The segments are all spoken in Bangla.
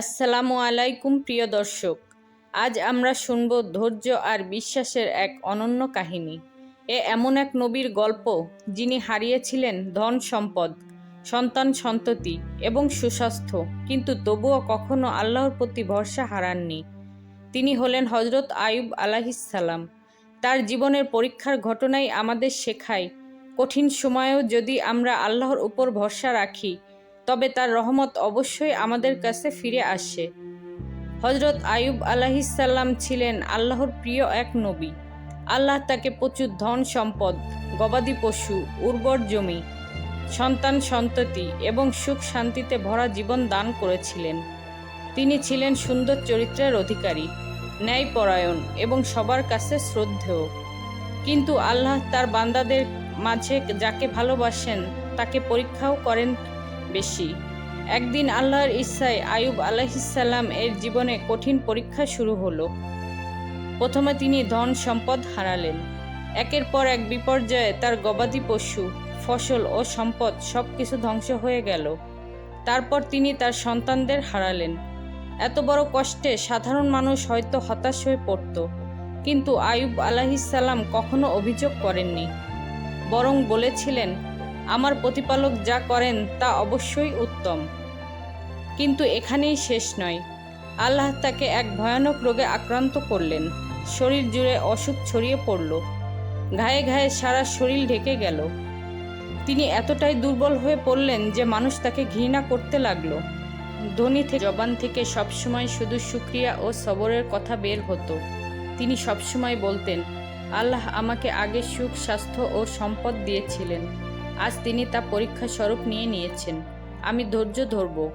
আসসালামু আলাইকুম, প্রিয় দর্শক। আজ আমরা শুনব ধৈর্য আর বিশ্বাসের এক অনন্য কাহিনী। এ এমন এক নবীর গল্প যিনি হারিয়েছিলেন ধন সম্পদ, সন্তান সন্ততি এবং সুস্বাস্থ্য, কিন্তু তবুও কখনো আল্লাহর প্রতি ভরসা হারাননি। তিনি হলেন হজরত আয়ুব আলাহিসাল্লাম তার জীবনের পরীক্ষার ঘটনাই আমাদের শেখায়, কঠিন সময়েও যদি আমরা আল্লাহর উপর ভরসা রাখি তবে তার রহমত অবশ্যই আমাদের কাছে ফিরে আসে। হজরত আয়ুব আলাহিসাল্লাম ছিলেন আল্লাহর প্রিয় এক নবী। আল্লাহ তাকে প্রচুর ধন সম্পদ, গবাদি পশু, উর্বর জমি, সন্তান সন্ততি এবং সুখ শান্তিতে ভরা জীবন দান করেছিলেন। তিনি ছিলেন সুন্দর চরিত্রের অধিকারী, ন্যায়পরায়ণ এবং সবার কাছে শ্রদ্ধেয়। কিন্তু আল্লাহ তার বান্দাদের মাঝে যাকে ভালোবাসেন তাকে পরীক্ষাও করেন বেশি। একদিন আল্লাহর ইচ্ছায় আয়ুব আলাহিসাল্লাম এর জীবনে কঠিন পরীক্ষা শুরু হলো। প্রথমে তিনি ধন সম্পদ হারালেন। একের পর এক বিপর্যয়ে তার গবাদি পশু, ফসল ও সম্পদ সব কিছু ধ্বংস হয়ে গেল। তারপর তিনি তার সন্তানদের হারালেন। এত বড় কষ্টে সাধারণ মানুষ হয়তো হতাশ হয়ে পড়ত, কিন্তু আয়ুব আলাহিসাল্লাম কখনো অভিযোগ করেননি। বরং বলেছিলেন আমার প্রতিপালক যা করেন তা অবশ্যই উত্তম। কিন্তু এখানেই শেষ নয়। আল্লাহ তাকে এক ভয়ানক রোগে আক্রান্ত করলেন। শরীর জুড়ে অসুখ ছড়িয়ে পড়ল। ঘায়ে ঘায়ে সারা শরীর ঢেকে গেল। তিনি এতটাই দুর্বল হয়ে পড়লেন যে মানুষ তাকে ঘৃণা করতে লাগল। ধনী থেকে জবান থেকে সবসময় শুধু সুক্রিয়া ও সবরের কথা বের হতো। তিনি সবসময় বলতেন, আল্লাহ আমাকে আগে সুখ, স্বাস্থ্য ও সম্পদ দিয়েছিলেন। আজ তিনি তা পরীক্ষা স্বরূপ নিয়ে নিয়েছেন। আমি ধৈর্য ধরব।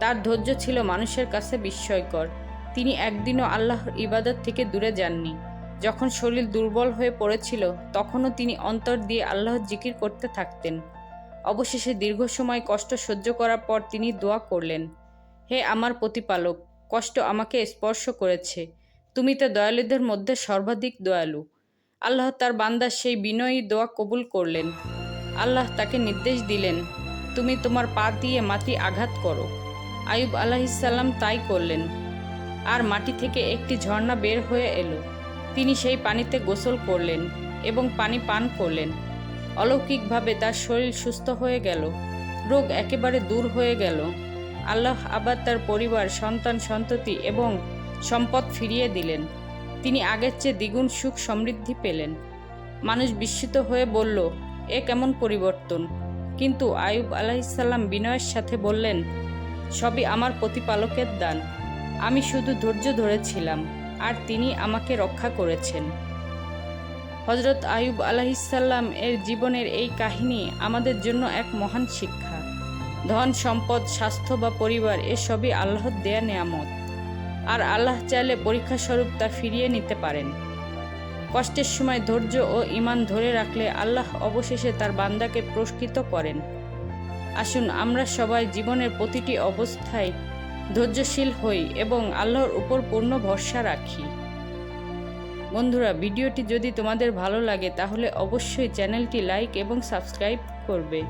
তার ধৈর্য ছিল মানুষের কাছে বিস্ময়কর। তিনি একদিনও আল্লাহর ইবাদত থেকে দূরে যাননি। যখন শরীর দুর্বল হয়ে পড়েছিল, তখনও তিনি অন্তর দিয়ে আল্লাহর জিকির করতে থাকতেন। অবশেষে দীর্ঘ সময় কষ্ট সহ্য করার পর তিনি দোয়া করলেন, হে আমার প্রতিপালক, কষ্ট আমাকে স্পর্শ করেছে। তুমি তো দয়ালুদের মধ্যে সর্বাধিক দয়ালু। আল্লাহ তার বান্দার সেই বিনয়ী দোয়া কবুল করলেন। আল্লাহ তাকে নির্দেশ দিলেন, তুমি তোমার পা দিয়ে মাটি আঘাত করো। আয়ুব আলাহিসাল্লাম তাই করলেন। আর মাটি থেকে একটি ঝর্ণা বের হয়ে এলো। তিনি সেই পানিতে গোসল করলেন এবং পানি পান করলেন। অলৌকিকভাবে তার শরীর সুস্থ হয়ে গেল, রোগ একেবারে দূর হয়ে গেল। আল্লাহ আবার তার পরিবার, সন্তান, সন্ততি এবং সম্পদ ফিরিয়ে দিলেন। তিনি আগের চেয়ে দ্বিগুণ সুখ সমৃদ্ধি পেলেন। মানুষ বিস্মিত হয়ে বলল এ কেমন পরিবর্তন? কিন্তু আয়ুব আলাইসাল্লাম বিনয়ের সাথে বললেন, সবই আমার প্রতিপালকের দান। আমি শুধু ধৈর্য ধরেছিলাম, আর তিনি আমাকে রক্ষা করেছেন। হজরত আয়ুব আলাহিসাল্লাম এর জীবনের এই কাহিনী আমাদের জন্য এক মহান শিক্ষা। ধন, সম্পদ, স্বাস্থ্য বা পরিবার এসবই আল্লাহর দেয়া নেয়ামত। আর আল্লাহ চাইলে পরীক্ষা স্বরূপ তা ফিরিয়ে নিতে পারেন। কষ্টের সময় ধৈর্য ও ইমান ধরে রাখলে আল্লাহ অবশেষে তার বান্দাকে পুরস্কৃত করেন। আসুন আমরা সবাই জীবনের প্রতিটি অবস্থায় ধৈর্যশীল হই এবং আল্লাহর উপর পূর্ণ ভরসা রাখি। বন্ধুরা, ভিডিওটি যদি তোমাদের ভালো লাগে তাহলে অবশ্যই চ্যানেলটি লাইক এবং সাবস্ক্রাইব করবে।